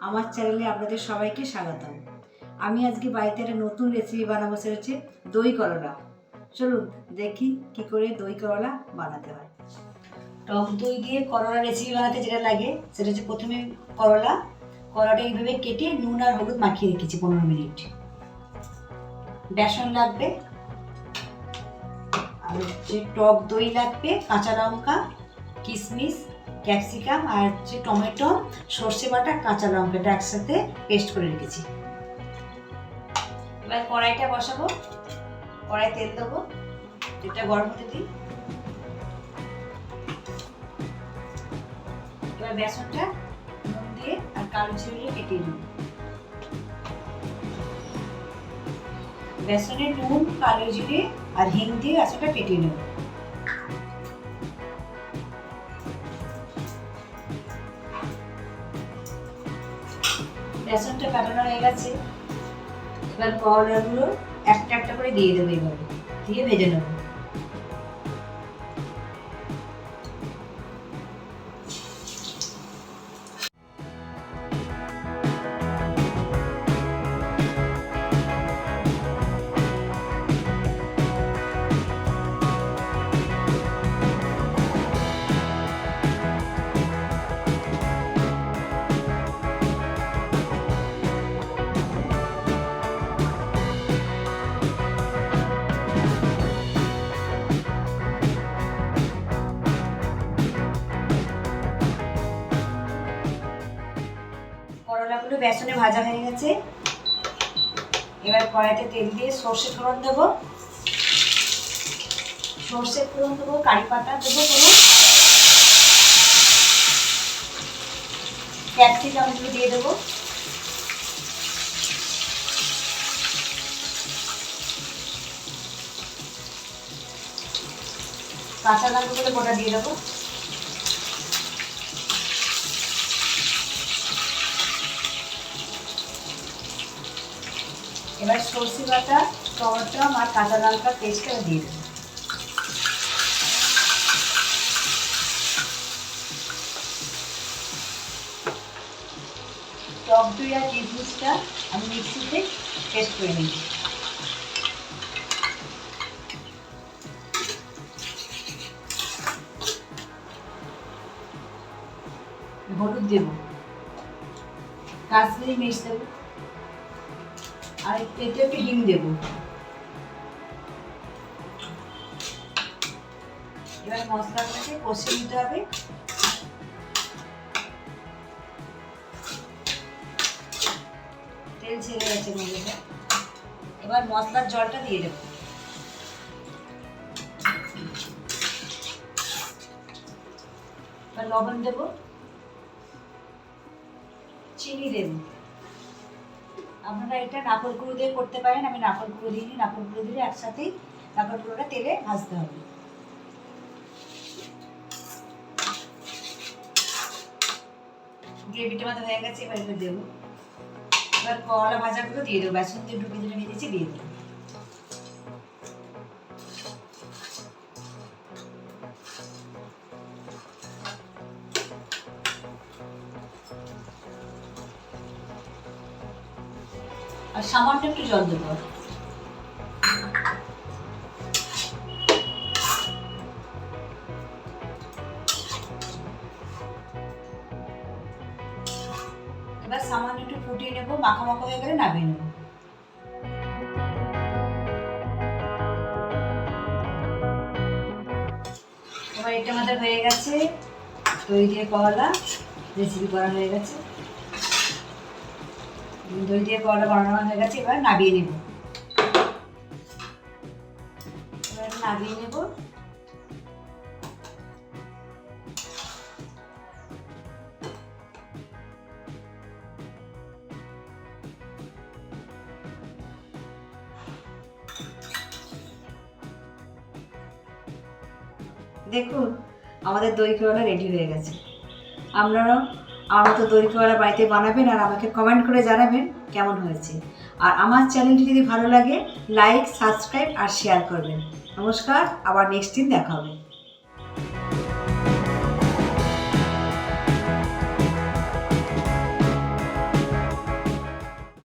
আমার চ্যানেলে আপনাদের সবাইকে স্বাগতম। আমি আজকে বাড়িতে একটা নতুন রেসিপি বানাবো, সেটা হচ্ছে দই করলা। চলুন দেখি কি করে দই করলা বানাতে হয়। টক দই দিয়ে করলা রেসিপি বানাতে যেটা লাগে, সেটা হচ্ছে প্রথমে করলা। করলাটা এইভাবে কেটে নুন আর হলুদ মাখিয়ে রেখেছি পনেরো মিনিট। বেসন লাগবে। আর হচ্ছে টক দই লাগবে, কাঁচা লঙ্কা, কিশমিশ ক্যাপসিকাম আর হচ্ছে টমেটো, সর্ষে বাটা, কাঁচা লঙ্কাটা একসাথে পেস্ট করে রেখেছি। এবার কড়াইটা বসাবো। কড়াই তেল দেবো। তেলটা গরম হতে দিই। এবার বেসনটা নুন দিয়ে আর কালো জিরে কেটে নেব। বেসনে নুন, কালো জিরে আর হিং দিয়ে বেসনটা কেটে নেব। বেসনটা কাটানো হয়ে গেছে। এবার করলাগুলো একটা একটা করে দিয়ে দেবো এভাবে। দিয়ে ভেজে নেব। বেসনে ভাজা হয়ে গেছে। এবার কড়াইতে তেল দিয়ে সর্ষে ফোড়ন দেবো। সর্ষে ফোড়ন দেবো, কারি পাতা দেবো কোনো। ক্যাপসিকামগুলো দিয়ে দেবো। কাঁচা লঙ্কাগুলো গোটা দিয়ে দেবো। এবার সর্ষে বাটা, টমেটো আর কাঁচা লঙ্কার পেস্টটা দিয়ে দেবো। টক দই আর কিশমিশটা আমি মিক্সিতে পেস্ট করে নিচ্ছি। হলুদ দেবো। কাশ্মীরি মির্চ দেবো। আর এতে একটু হিং দেবো। এবার মশলাটাকে কষিয়ে নিতে হবে। তেল ছেড়ে গেছে মশলাটা। এবার মশলার জলটা দিয়ে দেবো। লবণ দেবো। চিনি দেবো। আপনারা এটা নাকল গুঁড়ো দিয়ে করতে পারেন। আমি নারকল গুঁড়ো দিইনি নাকল গুঁড়ো দিলে একসাথেই নাকল গুঁড়োটা তেলে ভাজতে হবে। গ্রেভিটা মতো হয়ে গেছে, এবার এবার দেবো। এবার কলা ভাজাগুলো দিয়ে দেবো। বেসন দিয়ে ঢুকে দিলে ভেজেছি দিয়ে দেবো আর সামান্য একটু জল দেবো। এবার সামান্য একটু ফুটিয়ে নেব, মাখা মাখা হয়ে গেলে নামিয়ে নেব। এবার এটা আমাদের হয়ে গেছে দিয়ে কলা রেসিপি করা হয়ে গেছে। দই দিয়ে কলা বানানো হয়ে গেছে, এবার নাবিয়ে নেব। এবার নাবিয়ে নেব। দেখুন, আমাদের দই করলা রেডি হয়ে গেছে। আপনারাও আমার তো দই কলা বাড়িতে বানাবেন আর আমাকে কমেন্ট করে জানাবেন কেমন হয়েছে। আর আমার চ্যানেলটি যদি ভালো লাগে লাইক সাবস্ক্রাইব আর শেয়ার করবেন। নমস্কার, আবার নেক্সট দিন দেখা হবে।